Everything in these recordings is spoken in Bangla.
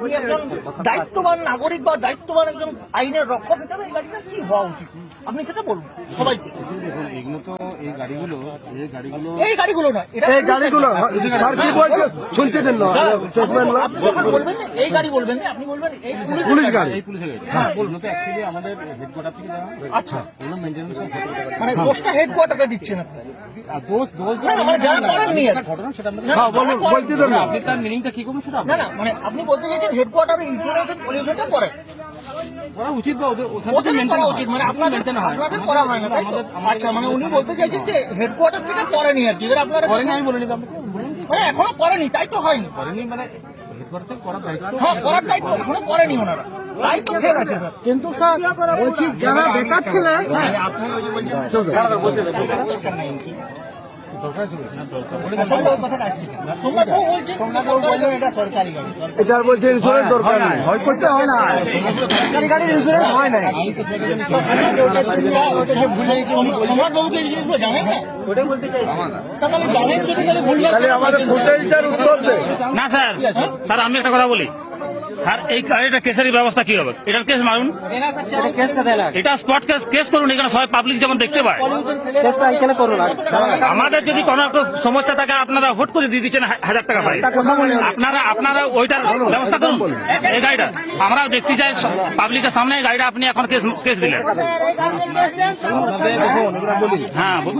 আপনি একজন দায়িত্ববান নাগরিক বা দায়িত্ববান একজন আইনের রক্ষক হিসাবে এই গাড়িটা কি হওয়া উচিত? আপনি সেটা বলুন সবাইকে। দেখুন এগুলো তো এই গাড়িগুলো এই গাড়িগুলো এই গাড়িগুলো না এই গাড়িগুলো স্যার কি বলছে শুনতে দিন না চেকম্যান না? বলবেন এই গাড়ি বলবেন না, আপনি বলবেন এই পুলিশ পুলিশ গাড়ি। এই পুলিশের গাড়ি। হ্যাঁ বলুন। তো অ্যাকচুয়ালি আমাদের হেডকোয়ার্টার থেকে দেওয়া আচ্ছা। এগুলো মেনটেন্যান্স মানে দোষটা হেডকোয়ার্টারে দিচ্ছেন আপনি? দোষ দোষ না, না, মানে যারা করেননি আর ঘটনা সেটা আমাদের হ্যাঁ বলুন বলতে দেন আপনি তার মিনিংটা কি করবেন সেটা না না মানে আপনি বলতে চাইছেন হেডকোয়ার্টারে ইন্স্যুরেন্স পলিউশনটা করে করা উচিত বা ওদের ওখানে করা উচিত মানে আপনাদের আপনাদের করা হয় না তাই তো? আচ্ছা মানে উনি বলতে চাইছেন যে হেডকোয়ার্টার থেকে করেনি আর কি এবার আপনারা করেনি আমি বলিনি তো আপনাকে বলুন মানে এখনও করেনি তাই তো হয়নি। করেনি মানে হ্যাঁ করার দায়িত্ব এখনও করেনি ওনারা। তাই তো স্যার। কিন্তু স্যার বলছি যারা বেকার ছিলেন এটার বলছে। ইন্স্যুরেন্স দরকার নেই হয় করতে হয় না। সরকারি গাড়ির ইন্স্যুরেন্স হয় না। সোমনাথবাবুকে এই জিনিসগুলো জানেন না? ওটা বলতে চাই তাহলে আমাদের ফুটেজটার উত্তর দে। না স্যার। স্যার আমি একটা কথা বলি। স্যার এই গাড়িটা কেসের ব্যবস্থা কি হবে? এটার কেস মারুন। এটা স্পট কেস কেস করুন এখানে সবাই পাবলিক যেমন দেখতে পায়। কেসটা এখানে করুন আমাদের যদি কোনো একটা সমস্যা থাকে আপনারা হুট করে দিয়ে দিচ্ছেন হাজার টাকা ফাইন আপনারা আপনারা ওইটার ব্যবস্থা করুন। এই গাড়িটা আমরা দেখতে চাই পাবলিকের সামনে এই গাড়িটা আপনি এখন কেস কেস দিলেন। হ্যাঁ হয়।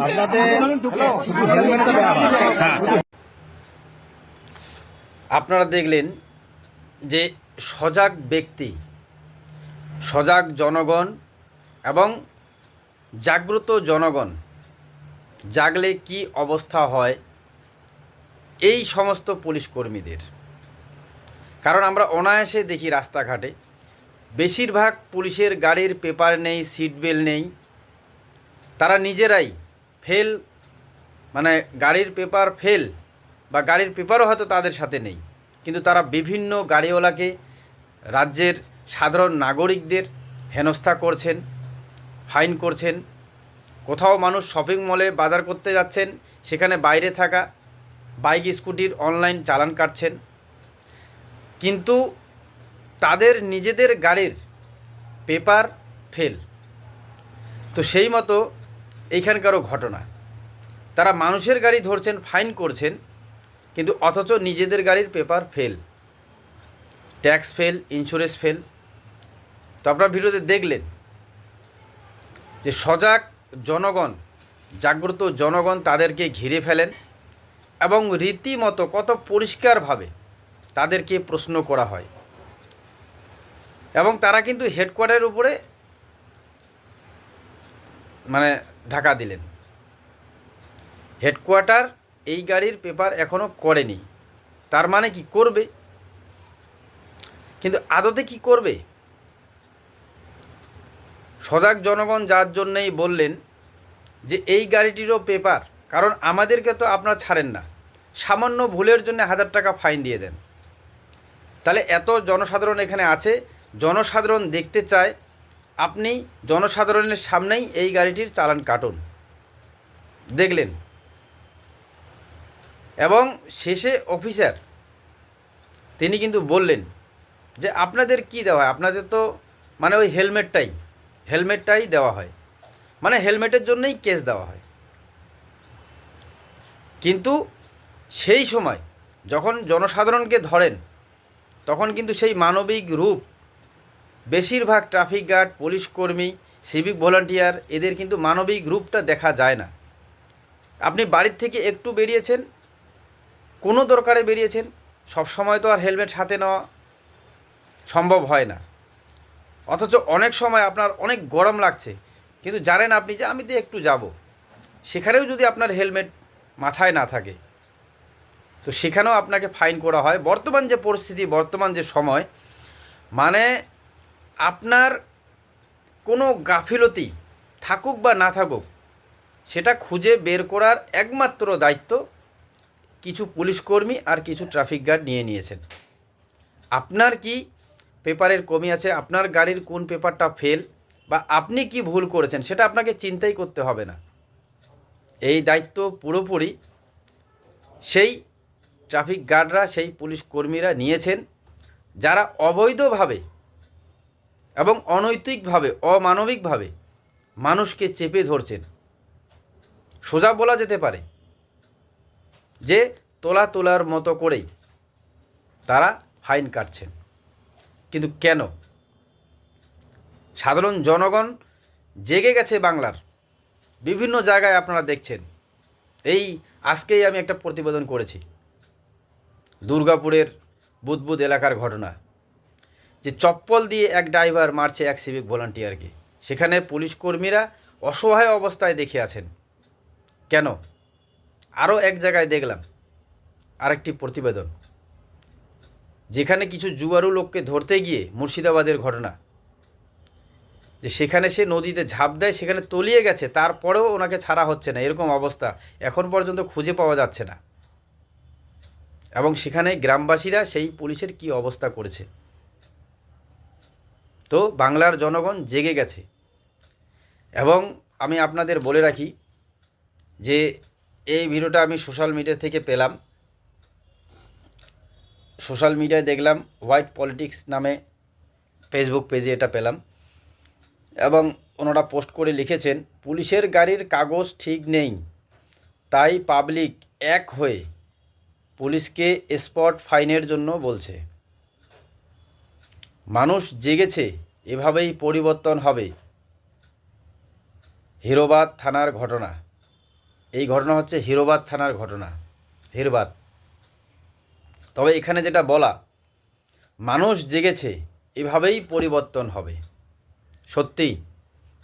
হ্যাঁ আপনারা দেখলেন যে সজাগ ব্যক্তি, সজাগ জনগণ এবং জাগ্রত জনগণ জাগলে কি অবস্থা হয়, এই সমস্ত পুলিশ কর্মীদের। কারণ আমরা অনায়াসে দেখি রাস্তাঘাটে, বেশিরভাগ পুলিশের গাড়ির পেপার নেই, সিট বেল্ট নেই। তারা নিজেরাই ফেল মানে গাড়ির পেপার ফেল বা গাড়ির পেপারও হয়তো তাদের সাথে নেই। কিন্তু তারা বিভিন্ন গাড়িওয়ালাকে রাজ্যের সাধারণ নাগরিকদের হেনস্থা করছেন, ফাইন করছেন। কোথাও মানুষ শপিং মলে বাজার করতে যাচ্ছেন, সেখানে বাইরে থাকা বাইক, স্কুটির অনলাইন চালান কাটছেন। কিন্তু তাদের নিজেদের গাড়ির পেপার ফেল। তো সেই মতো এইখানকারও ঘটনা। তারা মানুষের গাড়ি ধরছেন, ফাইন করছেন, কিন্তু অথচ নিজেদের গাড়ির paper fail. Tax fail insurance fail. তো আপনারা ভিডিওতে দেখলেন যে সজাগ জনগণ, জাগ্রত জনগণ তাদেরকে ঘিরে ফেলেন এবং রীতিমতো কত পরিষ্কারভাবে তাদেরকে প্রশ্ন করা হয়। এবং তারা কিন্তু হেডকোয়ার্টারের উপরে মানে ঢাকা দিলেন। হেডকোয়ার্টার এই গাড়ির পেপার এখনও করেনি। তার মানে কি করবে? কিন্তু আদতে কি করবে? সজাগ জনগণ যার জন্যেই বললেন যে এই গাড়িটিরও পেপার কারণ আমাদেরকে তো আপনারা ছাড়েন না। সামান্য ভুলের জন্য হাজার টাকা ফাইন দিয়ে দেন। তাহলে এত জনসাধারণ এখানে আছে, জনসাধারণ দেখতে চায়, আপনি জনসাধারণের সামনেই এই গাড়িটির চালান কাটুন। দেখলেন। এবং শেষে অফিসার তিনি কিন্তু বললেন যে আপনাদের কি দেওয়া হয়? আপনাদের তো মানে ওই হেলমেটটাই হেলমেটটাই দেওয়া হয়। মানে হেলমেটের জন্যই কেস দেওয়া হয়। কিন্তু সেই সময় যখন জনসাধারণকে ধরেন, তখন কিন্তু সেই মানবিক রূপ, বেশিরভাগ ট্রাফিক গার্ড, পুলিশ কর্মী, সিভিক ভলান্টিয়ার, এদের কিন্তু মানবিক রূপটা দেখা যায় না। আপনি বাড়ির থেকে একটু বেরিয়েছেন, কোনো দরকারে বেরিয়েছেন সব সময় তো আর হেলমেট সাথে নেওয়া সম্ভব হয় না। অথচ অনেক সময় আপনার অনেক গরম লাগছে, কিন্তু জানেন আপনি যে আমি তো একটু যাব। সেখানেও যদি আপনার হেলমেট মাথায় না থাকে, তো সেখানেও আপনাকে ফাইন করা হয়। বর্তমান যে পরিস্থিতি, বর্তমান যে সময় মানে আপনার কোনো গাফিলতি থাকুক বা না থাকুক, সেটা খুঁজে বের করার একমাত্র দায়িত্ব কিছু পুলিশ কর্মী আর কিছু ট্রাফিক গার্ড নিয়ে নিয়েছেন। আপনার কি পেপারের কমি আছে, আপনার গাড়ির কোন পেপারটা ফেল বা আপনি কি ভুল করেছেন সেটা আপনাকে চিন্তাই করতে হবে না। এই দায়িত্ব পুরোপুরি সেই ট্রাফিক গার্ডরা সেই পুলিশ কর্মীরা নিয়েছেন, যারা অবৈধভাবে এবং অনৈতিকভাবে, অমানবিকভাবে মানুষকে চেপে ধরছেন। সোজা বলা যেতে পারে যে তোলা তোলার মতো করেই তারা ফাইন কাটছেন। কিন্তু কেন? সাধারণ জনগণ জেগে গেছে বাংলার। বিভিন্ন জায়গায় আপনারা দেখছেন। এই আজকেই আমি একটা প্রতিবেদন করেছি। দুর্গাপুরের বুদবুদ এলাকার ঘটনা। যে চপ্পল দিয়ে এক ড্রাইভার মারছে এক সিভিক ভলান্টিয়ারকে সেখানে পুলিশ কর্মীরা অসহায় অবস্থায় দেখে আছেন। কেন? আরও এক জায়গায় দেখলাম। আরেকটি প্রতিবেদন। যেখানে কিছু জুয়ারু লোককে ধরতে গিয়ে মুর্শিদাবাদের ঘটনা। যে সেখানে সে নদীতে ঝাঁপ দেয়, সেখানে তলিয়ে গেছে, তারপরেও ওনাকে ছাড়া হচ্ছে না। এরকম অবস্থা এখন পর্যন্ত খুঁজে পাওয়া যাচ্ছে না। এবং সেখানে গ্রামবাসীরা সেই পুলিশের কি অবস্থা করেছে? তো বাংলার জনগণ জেগে গেছে। এবং আমি আপনাদের বলে রাখি যে এই ভিডিওটা আমি সোশ্যাল মিডিয়া থেকে পেলাম। সোশ্যাল মিডিয়ায় দেখলাম হোয়াইট পলিটিক্স নামে ফেসবুক পেজে এটা পেলাম। এবং ওনারা পোস্ট করে লিখেছেন, পুলিশের গাড়ির কাগজ ঠিক নেই। তাই পাবলিক এক হয়ে পুলিশকে স্পট ফাইনের জন্য বলছে। মানুষ জেগেছে, এভাবেই পরিবর্তন হবে। হিরোবাদ থানার ঘটনা। এই ঘটনা হচ্ছে হিরোবাদ থানার ঘটনা। হিরবাদ। তবে এখানে যেটা বলা, মানুষ জেগেছে, এভাবেই পরিবর্তন হবে। সত্যিই,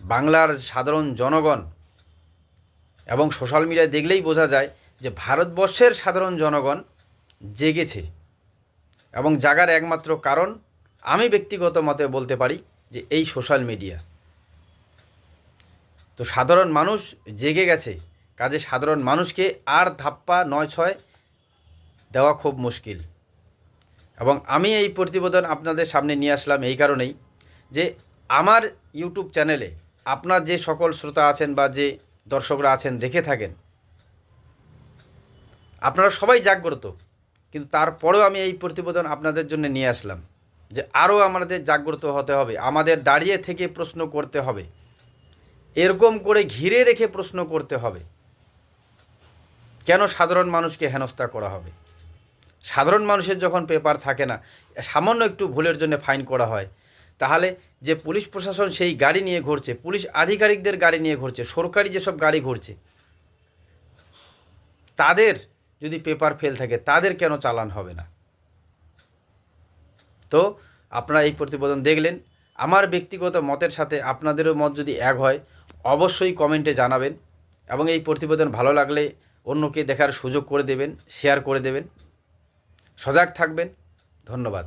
বাংলার সাধারণ জনগণ এবং সোশ্যাল মিডিয়ায় দেখলেই বোঝা যায় যে ভারতবর্ষের সাধারণ জনগণ জেগেছে। এবং জাগার একমাত্র কারণ, আমি ব্যক্তিগত মতে বলতে পারি যে এই সোশ্যাল মিডিয়া। তো সাধারণ মানুষ জেগে গেছে, কাজে সাধারণ মানুষকে আর ধাপ্পা নয় ছয় দেওয়া খুব মুশকিল। এবং আমি এই প্রতিবেদন আপনাদের সামনে নিয়ে আসলাম এই কারণেই যে আমার ইউটিউব চ্যানেলে আপনার যে সকল শ্রোতা আছেন বা যে দর্শকরা আছেন, দেখে থাকেন, আপনারা সবাই জাগ্রত। কিন্তু তারপরেও আমি এই প্রতিবেদন আপনাদের জন্য নিয়ে আসলাম যে আরও আমাদের জাগ্রত হতে হবে, আমাদের দাঁড়িয়ে থেকে প্রশ্ন করতে হবে, এরকম করে ঘিরে রেখে প্রশ্ন করতে হবে। কেন সাধারণ মানুষকে হেনস্থা করা হবে? সাধারণ মানুষের যখন পেপার থাকে না, সামান্য একটু ভুলের জন্য ফাইন করা হয়। তাহলে যে পুলিশ প্রশাসন সেই গাড়ি নিয়ে ঘুরছে, পুলিশ আধিকারিকদের গাড়ি নিয়ে ঘুরছে, সরকারি যেসব গাড়ি ঘুরছে, তাদের যদি পেপার ফেল থাকে, তাদের কেন চালান হবে না? তো আপনারা এই প্রতিবেদন দেখলেন। আমার ব্যক্তিগত মতের সাথে আপনাদেরও মত যদি এক হয়, অবশ্যই কমেন্টে জানাবেন এবং এই প্রতিবেদন ভালো লাগলে অন্যকে দেখার সুযোগ করে দেবেন শেয়ার করে দেবেন। সজাগ থাকবেন। ধন্যবাদ।